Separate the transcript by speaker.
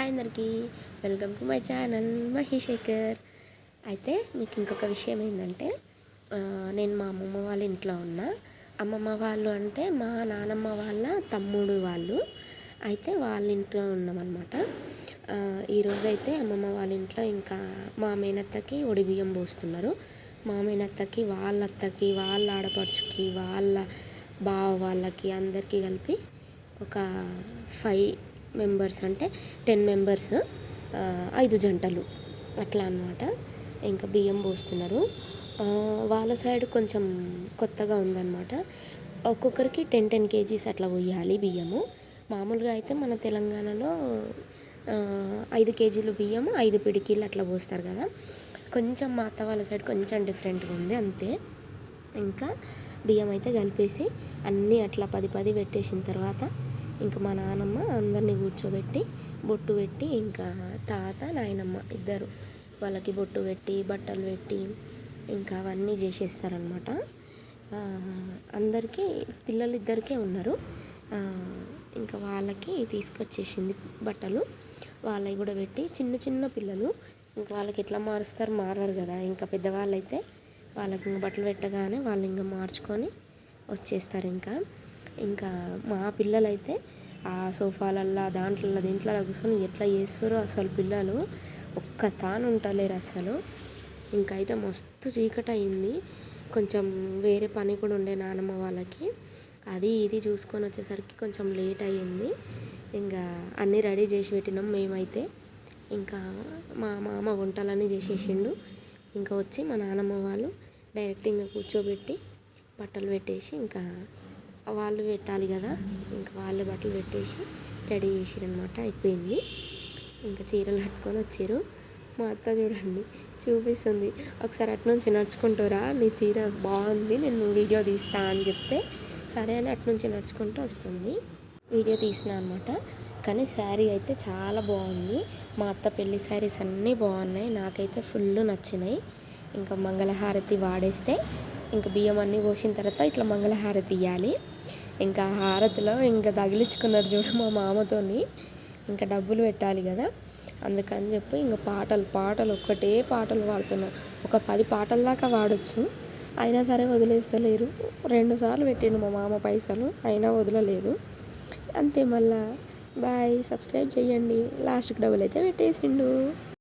Speaker 1: Hi అందరికీ. Welcome to my channel Maheshekhar. అయితే మీకు ఇంకొక విషయం ఏంటంటే నేను మా అమ్మమ్మ వాళ్ళ ఇంట్లో ఉన్నా. అమ్మమ్మ వాళ్ళు అంటే మా నానమ్మ వాళ్ళ తమ్ముడు వాళ్ళు. అయితే వాళ్ళ ఇంట్లో ఉన్నామన్నమాట. ఈరోజైతే ఈరోజు అయితే అమ్మమ్మ వాళ్ళ ఇంట్లో ఇంకా మా మేనత్తకి ఒడి బియ్యం పోస్తున్నారు. మా మేనత్తకి వాళ్ళ అత్తకి వాళ్ళ ఆడపడుచుకి వాళ్ళ బావ వాళ్ళకి అందరికీ కలిపి ఒక ఫైవ్ మెంబర్స్ అంటే టెన్ మెంబర్స్ ఐదు జంటలు. అట్లా అన్నమాట. ఇంకా బియ్యం పోస్తున్నారు. వాళ్ళ సైడ్ కొంచెం కొత్తగా ఉందన్నమాట. ఒక్కొక్కరికి టెన్ టెన్ కేజీస్ అట్లా పోయాలి బియ్యము. మామూలుగా అయితే మన తెలంగాణలో ఐదు కేజీలు బియ్యము ఐదు పిడికీలు అట్లా పోస్తారు కదా. కొంచెం మా అత్త వాళ్ళ సైడ్ కొంచెం డిఫరెంట్గా ఉంది అంతే. ఇంకా బియ్యం అయితే కలిపేసి అన్నీ అట్లా పది పది పెట్టేసిన తర్వాత ఇంకా మా నానమ్మ అందరినీ కూర్చోబెట్టి బొట్టు పెట్టి ఇంకా తాత నాయనమ్మ ఇద్దరు వాళ్ళకి బొట్టు పెట్టి బట్టలు పెట్టి ఇంకా అవన్నీ చేసేస్తారనమాట అందరికీ పిల్లలు ఇద్దరికే ఉన్నారు. ఇంకా వాళ్ళకి తీసుకొచ్చేసింది బట్టలు. వాళ్ళవి కూడా పెట్టి చిన్న చిన్న పిల్లలు. ఇంకా వాళ్ళకి ఎట్లా మారుస్తారు మారరు కదా. ఇంకా పెద్దవాళ్ళు అయితే వాళ్ళకి ఇంకా బట్టలు పెట్టగానే వాళ్ళు ఇంకా మార్చుకొని వచ్చేస్తారు ఇంకా. ఇంకా మా పిల్లలైతే ఆ సోఫాలల్లో దాంట్లో దీంట్లో కూర్చొని ఎట్లా చేస్తారో అసలు పిల్లలు ఒక్క తాను ఉంటలేరు అసలు. ఇంకా అయితే మస్తు చీకటి అయింది కొంచెం వేరే పని కూడా ఉండే నానమ్మ వాళ్ళకి. అది ఇది చూసుకొని వచ్చేసరికి కొంచెం లేట్ అయ్యింది. ఇంకా అన్నీ రెడీ చేసి పెట్టినాం మేమైతే. ఇంకా మా మామ వంటలన్నీ చేసేసిండు. ఇంకా వచ్చి మా నానమ్మ వాళ్ళు డైరెక్ట్ ఇంకా కూర్చోబెట్టి బట్టలు పెట్టేసి ఇంకా వాళ్ళు పెట్టాలి కదా. ఇంకా వాళ్ళే బట్టలు పెట్టేసి రెడీ చేసిరనమాట అయిపోయింది. ఇంకా చీరలు కట్టుకొని వచ్చారు. మా అత్త చూడండి చూపిస్తుంది. ఒకసారి అట్నుంచి నడుచుకుంటారా? నీ చీర బాగుంది నేను వీడియో తీస్తా అని చెప్తే సరే అని అటు నుంచి నడుచుకుంటూ వస్తుంది. వీడియో తీసిన అనమాట కానీ శారీ అయితే చాలా బాగుంది. మా అత్త పెళ్ళి శారీస్ అన్నీ బాగున్నాయి. నాకైతే ఫుల్ నచ్చినాయి. ఇంకా మంగళహారతి వాడేస్తే ఇంకా బియ్యం అన్నీ పోసిన తర్వాత ఇట్లా మంగళహారతి ఇవ్వాలి ఇంకా హారతిలో ఇంకా తగిలించుకున్నారు చూడు మా మామతోని. ఇంకా డబ్బులు పెట్టాలి కదా. అందుకని చెప్పి ఇంకా పాటలు పాటలు ఒక్కటే పాటలు పాడుతున్నారు ఒక పది పాటల దాకా వాడచ్చు. అయినా సరే వదిలేస్తలేరు. రెండు సార్లు పెట్టిండు మా మామ పైసలు. అయినా వదలలేదు. అంతే మళ్ళా. బాయ్. సబ్స్క్రైబ్ చేయండి లాస్ట్కి డబ్బులు అయితే పెట్టేసిండు.